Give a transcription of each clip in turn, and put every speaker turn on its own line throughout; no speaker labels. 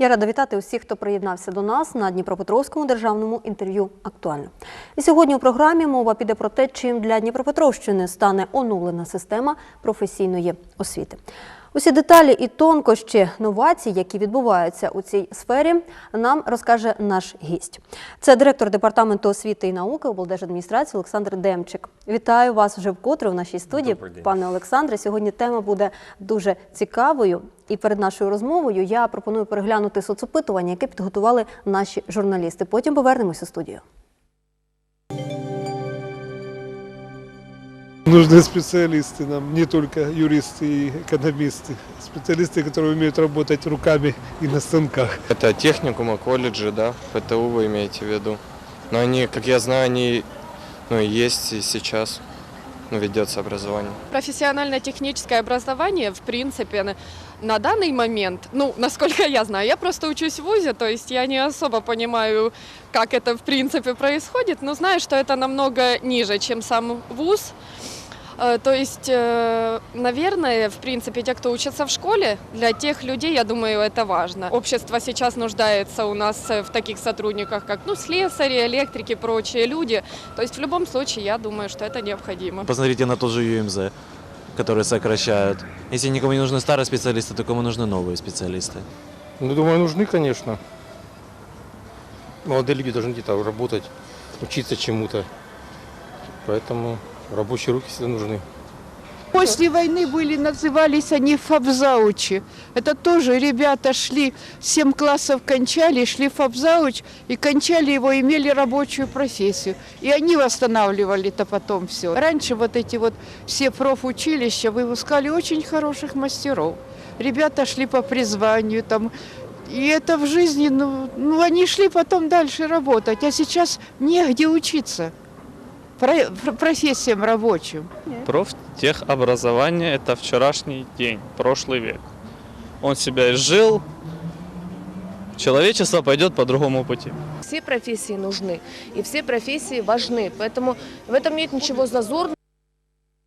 Я рада вітати усіх, хто приєднався до нас на Дніпропетровському державному інтерв'ю «Актуально». І сьогодні у програмі мова піде про те, чим для Дніпропетровщини стане оновлена система професійної освіти. Усі деталі і тонкощі новацій, які відбуваються у цій сфері, нам розкаже наш гість. Це директор департаменту освіти і науки облдержадміністрації Олександр Демчик. Вітаю вас вже вкотре в нашій студії, пане Олександре. Сьогодні тема буде дуже цікавою. І перед нашою розмовою я пропоную переглянути соцопитування, яке підготували наші журналісти. Потім повернемось у студію.
Нужны специалисты нам, не только юристы и экономисты. Специалисты, которые умеют работать руками и на станках.
Это техникумы, колледжи, да, ПТУ вы имеете в виду. Но они, как я знаю, они ну, есть и сейчас ну, ведется образование.
Профессионально-техническое образование, в принципе, на- на данный момент, ну, насколько я знаю, я просто учусь в ВУЗе, то есть я не особо понимаю, как это в принципе происходит, но знаю, что это намного ниже, чем сам ВУЗ. Э, То есть, э, наверное, в принципе, те, кто учится в школе, для тех людей, я думаю, это важно. Общество сейчас нуждается у нас э, в таких сотрудниках, как ну, слесари, электрики, прочие люди. То есть, в любом случае, я думаю, что это необходимо.
Посмотрите на тот же ЮМЗ, который сокращают. Если никому не нужны старые специалисты, то кому нужны новые специалисты?
Ну, думаю, нужны, конечно. Молодые люди должны где-то работать, учиться чему-то. Поэтому рабочие руки всегда нужны.
После войны были, назывались они фабзаучи. Это тоже ребята шли, 7 классов кончали, шли фабзауч и кончали его, имели рабочую профессию. И они восстанавливали-то потом все. Раньше вот эти вот все профучилища выпускали очень хороших мастеров. Ребята шли по призванию там. И это в жизни, ну, ну они шли потом дальше работать, а сейчас негде учиться профессиям рабочим.
Профтехобразование – это вчерашний день, прошлый век. Он себя изжил, человечество пойдет по другому пути.
Все профессии нужны, и все профессии важны. Поэтому в этом нет ничего зазорного.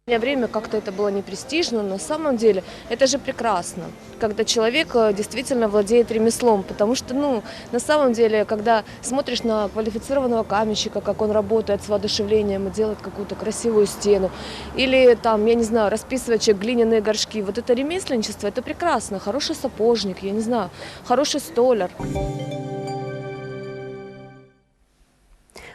В свое время как-то это было непрестижно, но на самом деле это же прекрасно, когда человек э, действительно владеет ремеслом, потому что, ну, на самом деле, когда смотришь на квалифицированного каменщика, как он работает с воодушевлением и делает какую-то красивую стену, или там, я не знаю, расписывает человек глиняные горшки, вот это ремесленничество, это прекрасно, хороший сапожник, я не знаю, хороший столяр.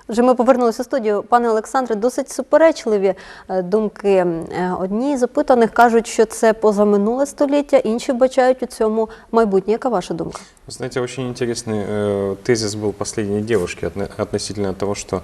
Вже ми повернулися у студію. Пане Олександре, досить суперечливі е, думки. Е, Одні з опитаних кажуть, що це позаминуле століття, інші бачають у цьому майбутнє. Яка ваша думка?
Вы Знаете, очень интересный э, тезис был последней девушки отно- относительно того, что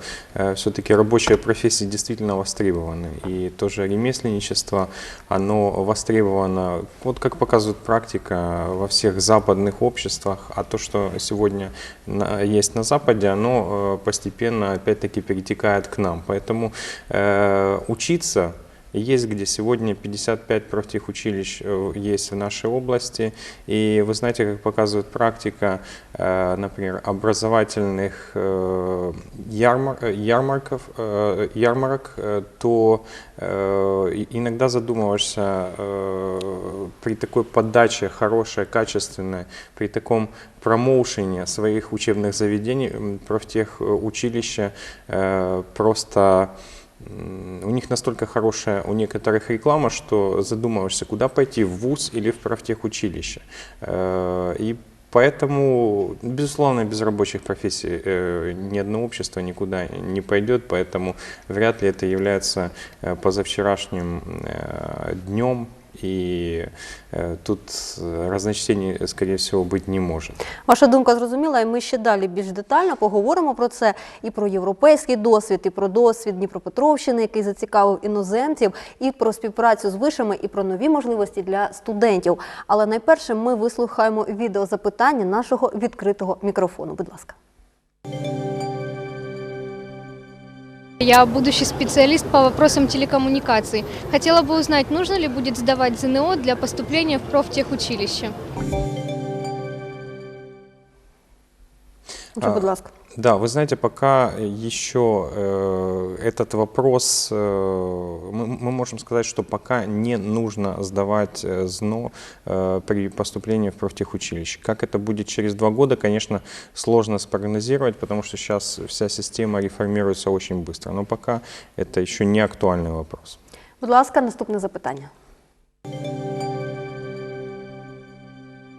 все-таки рабочие профессии действительно востребованы. И тоже ремесленничество, оно востребовано, вот как показывает практика во всех западных обществах, а то, что сегодня на- есть на Западе, оно э, постепенно опять-таки перетекает к нам. Поэтому э, учиться есть где сегодня 55 профтехучилищ э, есть в нашей области. И вы знаете, как показывает практика, э, например, образовательных э, ярмар- ярмарков, ярмарок, то иногда задумываешься при такой подаче хорошей, качественной, при таком промоушене своих учебных заведений, профтехучилища просто у них настолько хорошая у некоторых реклама, что задумываешься, куда пойти, в ВУЗ или в профтехучилище. Э, И поэтому, безусловно, без рабочих профессий э, ни одно общество никуда не пойдет, поэтому вряд ли это является э, позавчерашним днем, и э, тут э, разночтений, скорее всего, быть не может.
Ваша думка зрозуміла, і ми ще далі більш детально поговоримо про це і про європейський досвід, і про досвід Дніпропетровщини, який зацікавив іноземців, і про співпрацю з вишами, і про нові можливості для студентів. Але найперше ми вислухаємо відеозапитання нашого відкритого мікрофону. Будь ласка.
Я будущий специалист по вопросам телекоммуникаций. Хотела бы узнать, нужно ли будет сдавать ЗНО для поступления в профтехучилище.
Отже, будь ласка.
Да, вы знаете, пока еще э, этот вопрос, э, мы, можем сказать, что пока не нужно сдавать э, ЗНО при поступлении в профтехучилище. Как это будет через два года, конечно, сложно спрогнозировать, потому что сейчас вся система реформируется очень быстро. Но пока это еще не актуальный вопрос.
Будь ласка, наступне запитання.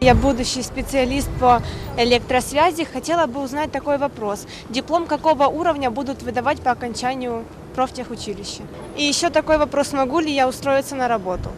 Я будущий специалист по электросвязи. Хотела бы узнать такой вопрос. Диплом какого уровня будут выдавать по окончанию профтехучилища? И еще такой вопрос, могу ли я устроиться на работу?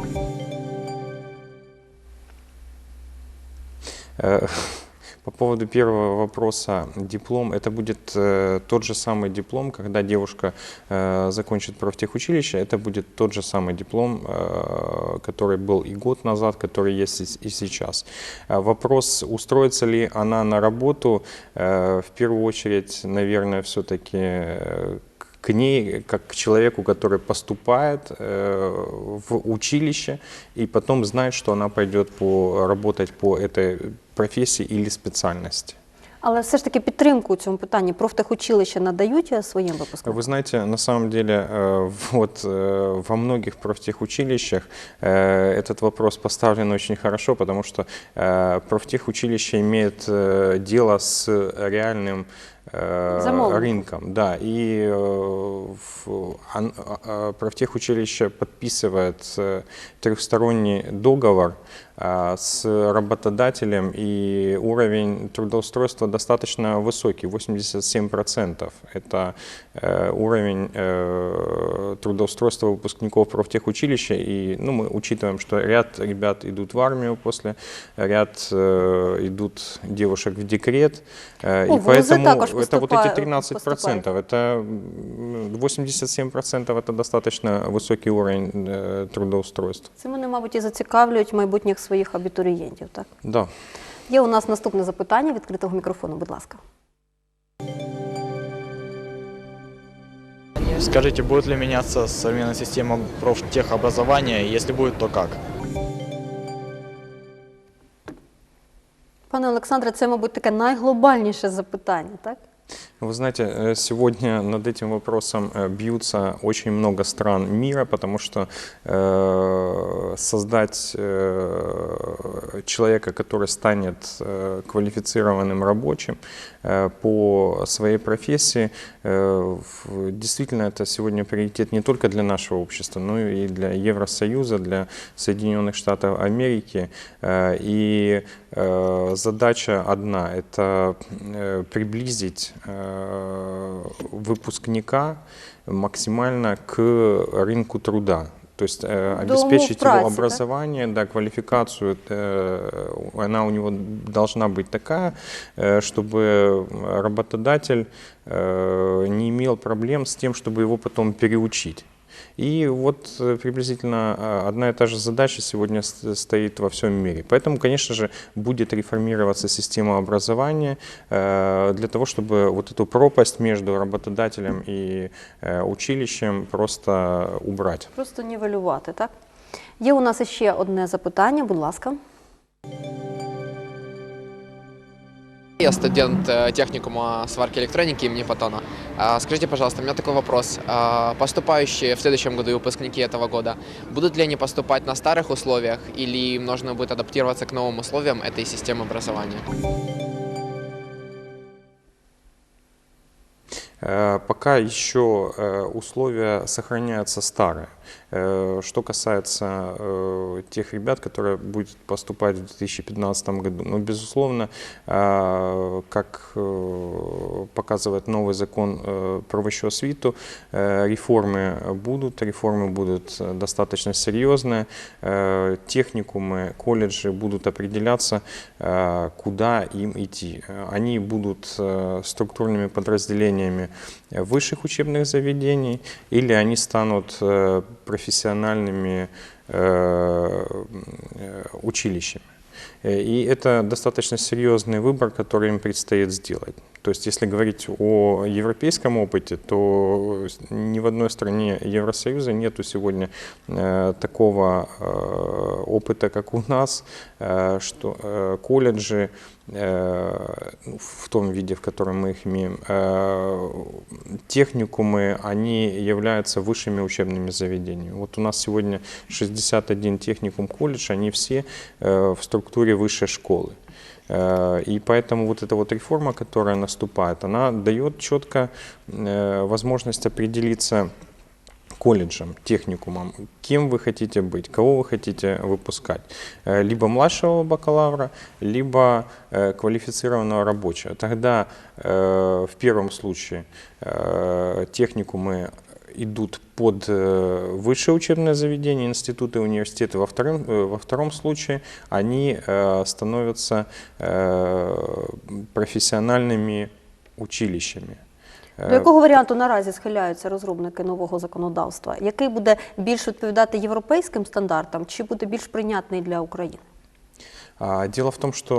Э, По поводу первого вопроса, диплом, это будет э, тот же самый диплом, когда девушка э, закончит профтехучилище, это будет тот же самый диплом, э, который был и год назад, который есть и, и сейчас. А Вопрос, устроится ли она на работу, э, в первую очередь, наверное, все-таки э, к ней, как к человеку, который поступает э, в училище и потом знает, что она пойдет по, работать по этой профессии или специальности.
Але все ж таки підтримку у цьому питанні профтехучилища надають е, своїм випускникам?
Вы знаете, на самом деле, э, вот э, во многих профтехучилищах э, этот вопрос поставлен очень хорошо, потому что э, профтехучилище имеет э, дело с реальным э, рынком, да, и э, а- а, профтехучилище подписывает э, трехсторонний договор с работодателем, и уровень трудоустройства достаточно высокий, 87%. Это уровень трудоустройства выпускников профтехучилища, и ну, мы учитываем, что ряд ребят идут в армию после, ряд идут девушек в декрет,
О,
и
ВУЗы
поэтому это вот эти
поступают-
13%, это м, 87% это достаточно высокий уровень э, трудоустройства.
Цим вони, мабуть, і зацікавлюють майбутніх своїх абітурієнтів. Так?
Да.
Є у нас наступне запитання відкритого мікрофону, будь ласка.
Скажите, будет ли меняться современная система профтехобразования? Если будет, то как?
Пане Олександре, це, мабуть, таке найглобальніше запитання, так?
Вы знаете, э, сегодня над этим вопросом э, бьются очень много стран мира, потому что э, создать человека, который станет квалифицированным рабочим по своей профессии, э, действительно это сегодня приоритет не только для нашего общества, но и для Евросоюза, для Соединенных Штатов Америки. Э, И э, задача одна – это э, приблизить э, выпускника максимально к рынку труда. То есть э, обеспечить его
так?
образование, да, квалификацию, э, она у него должна быть такая, э, чтобы работодатель э, не имел проблем с тем, чтобы его потом переучить. И вот э, приблизительно э, одна и та же задача сегодня стоит во всем мире. Поэтому, конечно же, будет реформироваться система образования э, для того, чтобы вот эту пропасть между работодателем и э, училищем просто убрать.
Просто нівелювати, так? Є у нас ще одне запитання, будь ласка.
Я студент э, техникума сварки электроники имени Патона. А, Скажите, пожалуйста, у меня такой вопрос. А, Поступающие в следующем году и выпускники этого года, будут ли они поступать на старых условиях или им нужно будет адаптироваться к новым условиям этой системы образования?
Э, Пока еще э, условия сохраняются старые. Э, Что касается э, тех ребят, которые будут поступать в 2015 году, ну, безусловно, э, как показывает новый закон про высшую освиту, э, реформы будут, реформы будут достаточно серьезные, техникумы, колледжи будут определяться, куда им идти. Они будут структурными подразделениями высших учебных заведений или они станут профессиональными э, э, училищами. Э, И это достаточно серьезный выбор, который им предстоит сделать. То есть, если говорить о европейском опыте, то ни в одной стране Евросоюза нету сегодня э, такого э, опыта, как у нас, э, что э, колледжи э, ну, в том виде, в котором мы их имеем, э, техникумы, они являются высшими учебными заведениями. Вот у нас сегодня 61 техникум колледж, они все э, в структуре высшей школы. Э, И поэтому вот эта вот реформа, которая наступает, она дает четко э, возможность определиться колледжам, техникумам, кем вы хотите быть, кого вы хотите выпускать. Э, Либо младшего бакалавра, либо квалифицированного рабочего. Тогда в первом случае техникумы идут под э, высшее учебное заведение, институты, университеты. Во втором, э, во втором случае они э, становятся э, профессиональными училищами.
До якого варіанту наразі схиляються розробники нового законодавства? Який буде більш відповідати європейським стандартам, чи буде більш прийнятний для України?
А, Дело в том, что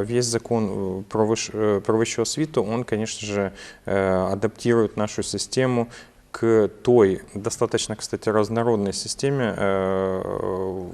э, весь закон э, про, выш- э, про высшую освиту, он, конечно же, э, адаптирует нашу систему к той достаточно, кстати, разнородной системе э,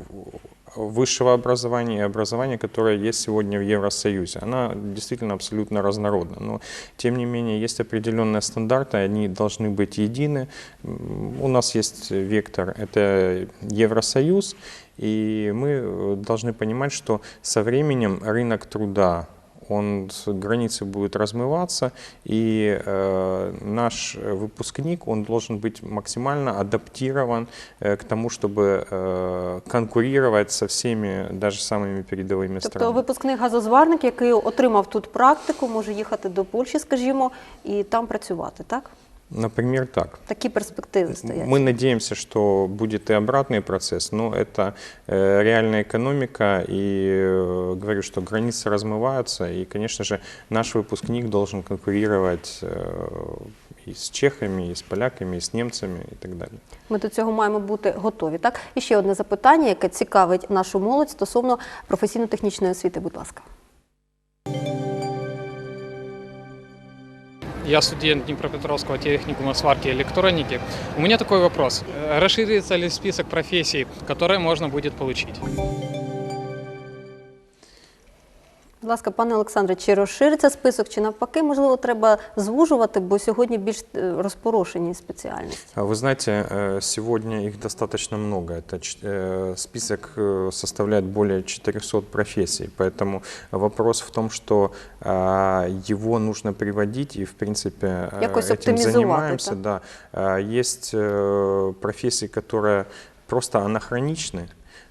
высшего образования и образования, которое есть сегодня в Евросоюзе. Она действительно абсолютно разнородна. Но, тем не менее, есть определенные стандарты, они должны быть едины. У нас есть вектор, это Евросоюз, и мы э, должны понимать, что со временем рынок труда он с границы будет размываться, и э, наш выпускник, он должен быть максимально адаптирован э, к тому, чтобы э, конкурировать со всеми, даже самыми передовыми
Тобто
странами.
випускник газозварник, який отримав тут практику, може їхати до Польщі, скажімо, і там працювати, так?
Например, так.
Такі перспективи стоять.
Мы надеемся, что будет и обратный процесс, но это э, реальная экономика, и э, говорю, что границы размываются, и, конечно же, наш выпускник должен конкурировать э, и с чехами, и с поляками, и с немцами, и так далее.
Ми до цього маємо бути готові. Так, і ще одне запитання, яке цікавить нашу молодь стосовно професійно-технічної освіти. Будь ласка.
Я студент Днепропетровского техникума сварки и электроники. У меня такой вопрос. Э, Расширится ли список профессий, которые можно будет получить?
Будь ласка, пане Олександре, чи розшириться список, чи навпаки, можливо, треба звужувати, бо сьогодні більш е, розпорошені спеціальності.
А Вы знаете, э, сегодня их достаточно много. Это ч- э, список э, составляет более 400 профессий, поэтому вопрос в том, что а, его нужно приводить и, в принципе, э,
Якось
этим
оптимизувати,
занимаемся.
так?
Да. А, Есть э, профессии, которые просто анахроничны э,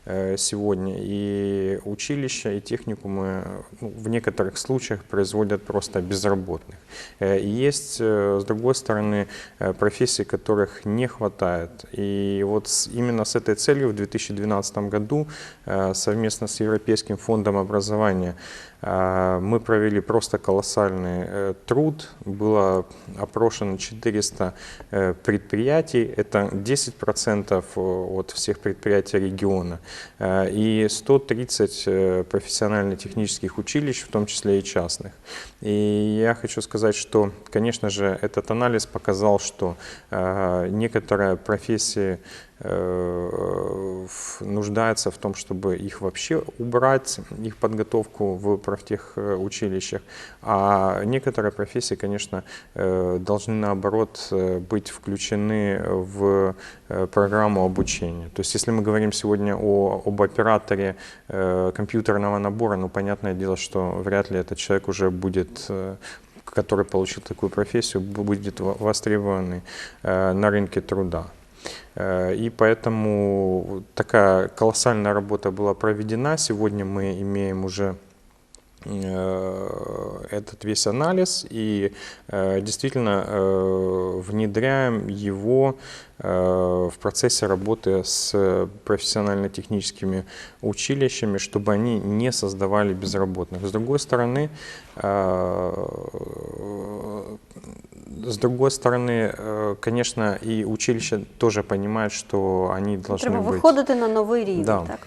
сегодня, и училища, и техникумы ну, в некоторых случаях производят просто безработных. Э, есть, э, с другой стороны, э, профессий, которых не хватает. И вот именно с этой целью в 2012 году э, совместно с Европейским фондом образования э, мы провели просто колоссальный э, труд. Было опрошено 400 э, предприятий, это 10% от всех предприятий региона, э, и 130 э, профессионально-технических училищ, в том числе и частных. И я хочу сказать, что, конечно же, этот анализ показал, что э, некоторые профессии э, нуждаются в том, чтобы их вообще убрать, их подготовку в профтехучилищах, а некоторые профессии, конечно, э, должны наоборот э, быть включены в э, программу обучения. То есть, если мы говорим сегодня о, об операторе э, компьютерного набора, ну, понятное дело, что вряд ли этот человек уже будет э, который получил такую профессию, бу- будет во- востребованный э, на рынке труда. Э, И поэтому такая колоссальная работа была проведена. Сегодня мы имеем уже э, этот весь анализ и э, действительно внедряем его в процессе работы с профессионально-техническими училищами, чтобы они не создавали безработных. С другой стороны, с другой стороны, э, конечно, и училища тоже понимают, что они должны
Треба
быть...
виходити на новий рівень.
Да.
Так?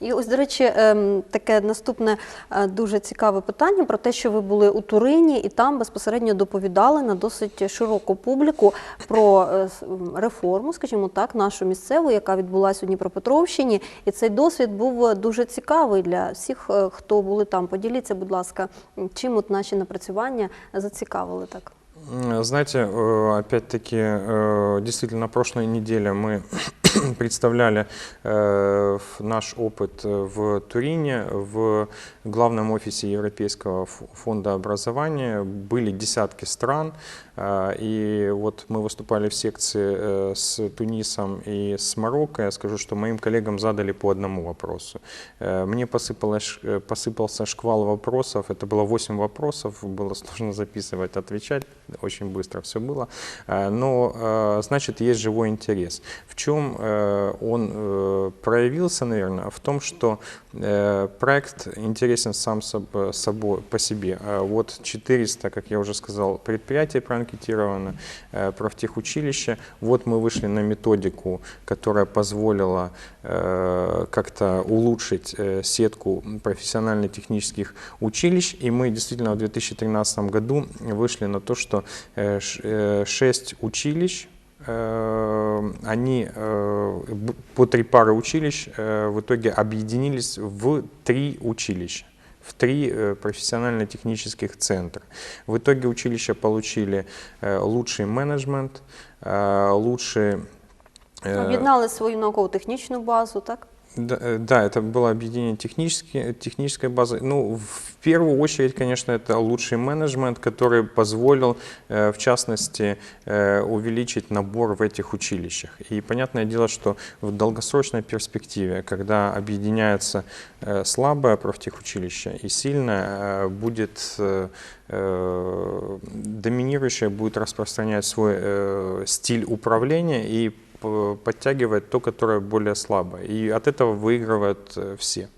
І ось, до речі, ем, таке наступне е, дуже цікаве питання про те, що ви були у Турині і там безпосередньо доповідали на досить широку публіку про е, с- м, реформу, скажімо так, нашу місцеву, яка відбулася у Дніпропетровщині. І цей досвід був е, дуже цікавий для всіх, е, хто були там. Поділіться, будь ласка, м, чим от наші напрацювання зацікавили так.
Знаете, э, опять-таки, э, действительно, на прошлой неделе мы представляли э, наш опыт в Турине, в главном офисе Европейского фонда образования. Были десятки стран, и вот мы выступали в секции э, с Тунисом и с Марокко. Я скажу, что моим коллегам задали по одному вопросу. Э, Мне посыпалось, э, посыпался шквал вопросов. Это было 8 вопросов, было сложно записывать, отвечать. Очень быстро все было. Э, Но, э, значит, есть живой интерес. В чем он проявился, наверное? В том, что проект интересен сам соб- собой, по себе. А Вот 400, как я уже сказал, предприятий проанкетировано, э, профтехучилище. Вот мы вышли на методику, которая позволила э, как-то улучшить э, сетку профессионально-технических училищ. И мы действительно в 2013 году вышли на то, что 6 училищ, они по три пары училищ в итоге объединились в три училища в три э, профессионально-технических центра. В итоге училища получили э, лучший менеджмент, э, лучший...
Об'єднали свою науково-технічну базу, так?
Да, э, да, это было объединение технически, технической базы. Ну, в первую очередь, конечно, это лучший менеджмент, который позволил, э, в частности, э, увеличить набор в этих училищах. И понятное дело, что в долгосрочной перспективе, когда объединяется э, слабое профтехучилище и сильное, э, будет э, э, доминирующее будет распространять свой э, стиль управления и подтягивает то, которое более слабое. И от этого выигрывают э, все.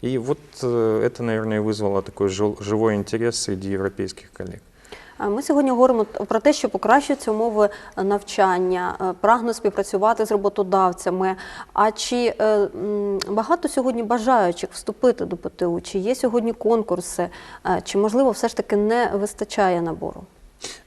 И вот э, это, наверное, и вызвало такой жил- живой интерес среди европейских коллег.
А Ми сьогодні говоримо т- про те, що покращуються умови е, навчання, е, прагнуть співпрацювати з роботодавцями. А чи е, м, багато сьогодні бажаючих вступити до ПТУ? Чи є сьогодні конкурси? Е, Чи можливо все ж таки не вистачає набору?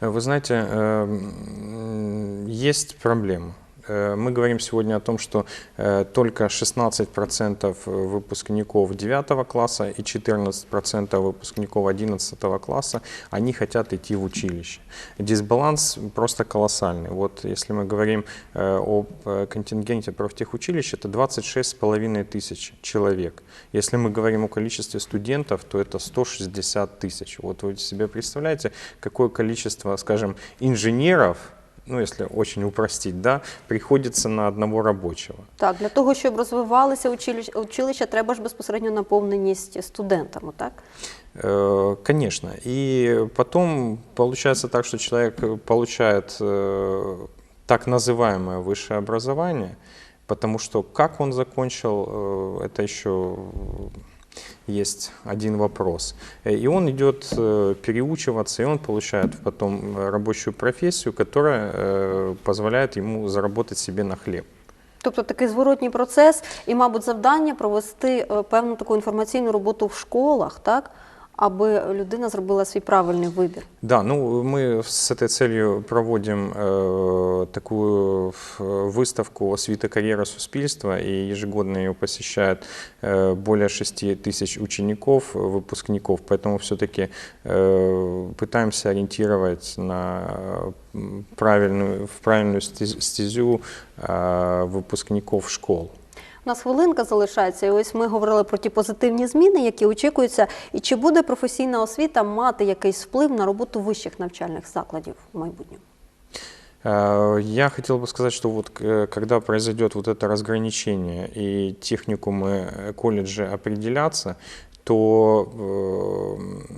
Э, Вы знаете, э, м, есть проблема. Э, Мы говорим сегодня о том, что э, только 16% выпускников 9 класса и 14% выпускников 11 класса, они хотят идти в училище. Дисбаланс просто колоссальный. Вот если мы говорим э, э, контингенте профтехучилищ, это 26,5 тысяч человек. Если мы говорим о количестве студентов, то это 160 тысяч. Вот вы себе представляете, какое количество, скажем, инженеров, ну если очень упростить, да, приходится на одного рабочего.
Так, для того, щоб розвивалися училища, училища, треба ж безпосередньо наповненість студентами, так?
Э, Конечно. И потом получается так, что человек получает э, так называемое высшее образование, потому что как он закончил, э, это еще есть один вопрос. Э, И он идет э, переучиваться, и он получает потом э, рабочую профессию, которая э, позволяет ему заработать себе на хлеб.
Тобто такий зворотній процес і, мабуть, завдання провести е, певну таку інформаційну роботу в школах, так, аби людина зробила свій правильний вибір.
Да, ну мы с этой целью проводим э, такую э, выставку «Освіта карьера суспільства», и ежегодно ее посещает э, более 6 тысяч учеников, э, выпускников, поэтому все-таки э, пытаемся ориентировать на м, правильную, в правильную стез- стезю э, выпускников школ.
У нас хвилинка залишається, і ось ми говорили про ті позитивні зміни, які очікуються. І чи буде професійна освіта мати якийсь вплив на роботу вищих навчальних закладів в майбутньому?
Э, Я хотел бы сказать, что вот к- когда произойдет вот это разграничение и техникумы, э, колледжи определятся, то э,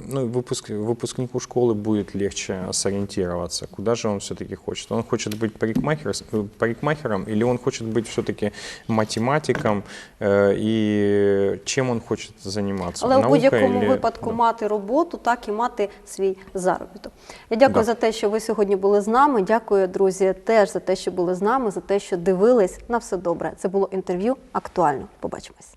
ну, выпуск, выпускнику школы будет легче сориентироваться, куда же он все-таки хочет. Он хочет быть парикмахер, э, парикмахером или он хочет быть все-таки математиком, э, и чем он хочет заниматься?
Але в
Наукой
будь-якому
или-
випадку мати роботу, так і мати свій заробіток. Я дякую
Да.
за те, що ви сьогодні були з нами. Дякую, друзі, теж за те, що були з нами, за те, що дивились. На все добре. Це було інтерв'ю актуально. Побачимось.